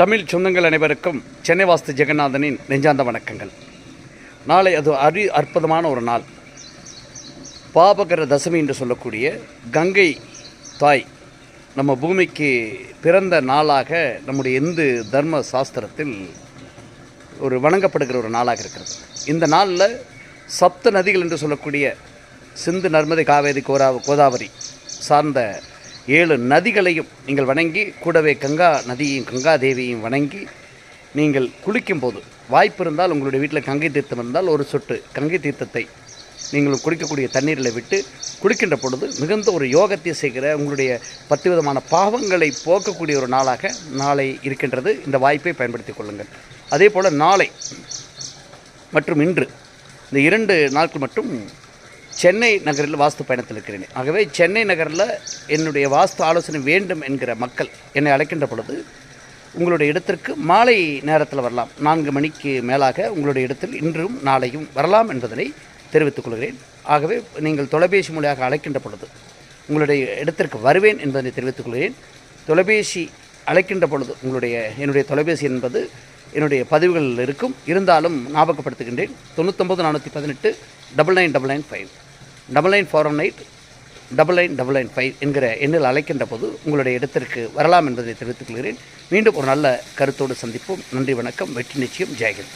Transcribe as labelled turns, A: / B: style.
A: தமிழ் சொந்தங்கள் அனைவருக்கும் சென்னை வாஸ்து ஜெகநாதனின் நெஞ்சார்ந்த வணக்கங்கள். நாளை அது அரி அற்புதமான ஒரு நாள். பாபகர தசமி என்று சொல்லக்கூடிய கங்கை தாய் நம்ம பூமிக்கு பிறந்த நாளாக நம்முடைய இந்து தர்ம சாஸ்திரத்தில் ஒரு வணங்கப்படுகிற ஒரு நாளாக இருக்கிறது. இந்த நாளில் சப்த நதிகள் என்று சொல்லக்கூடிய சிந்து நர்மதை காவேரி கோரா கோதாவரி சார்ந்த ஏழு நதிகளையும் நீங்கள் வணங்கி கூடவே கங்கா நதியையும் கங்கா தேவியையும் வணங்கி நீங்கள் குளிக்கும் போது வாய்ப்பு இருந்தால் உங்களுடைய வீட்டில் கங்கை தீர்த்தம் இருந்தால் ஒரு சொட்டு கங்கை தீர்த்தத்தை நீங்கள் குடிக்கக்கூடிய தண்ணீரில் விட்டு குளிக்கின்ற பொழுது மிகுந்த ஒரு யோகத்தை செய்கிற உங்களுடைய பத்து விதமான பாவங்களை போக்கக்கூடிய ஒரு நாளாக நாளை இருக்கின்றது. இந்த வாய்ப்பை பயன்படுத்திக் கொள்ளுங்கள். அதே போல் நாளை மற்றும் இன்று இந்த இரண்டு நாட்கள் மட்டும் சென்னை நகரில் வாஸ்து பயணத்தில் இருக்கிறேன். ஆகவே சென்னை நகரில் என்னுடைய வாஸ்து ஆலோசனை வேண்டும் என்கிற மக்கள் என்னை அழைக்கின்ற பொழுது உங்களுடைய இடத்திற்கு மாலை நேரத்தில் வரலாம். நான்கு மணிக்கு மேலாக உங்களுடைய இடத்தில் இன்றும் நாளையும் வரலாம் என்பதனை தெரிவித்துக் கொள்கிறேன். ஆகவே நீங்கள் தொலைபேசி மூலியாக அழைக்கின்ற பொழுது உங்களுடைய இடத்திற்கு வருவேன் என்பதனை தெரிவித்துக் கொள்கிறேன். தொலைபேசி அழைக்கின்ற பொழுது உங்களுடைய என்னுடைய தொலைபேசி என்பது என்னுடைய பதிவுகளில் இருக்கும். இருந்தாலும் ஞாபகப்படுத்துகின்றேன். தொண்ணூத்தொம்பது நானூற்றி பதினெட்டு double nine double nine five double nine four one eight double nine double nine five என்கிற எண்ணில் அழைக்கின்ற போது உங்களுடைய இடத்திற்கு வரலாம் என்பதை தெரிவித்துக் கொள்கிறேன். மீண்டும் ஒரு நல்ல கருத்தோடு சந்திப்போம். நன்றி வணக்கம். வெற்றி நிச்சயம். ஜெயகிரன்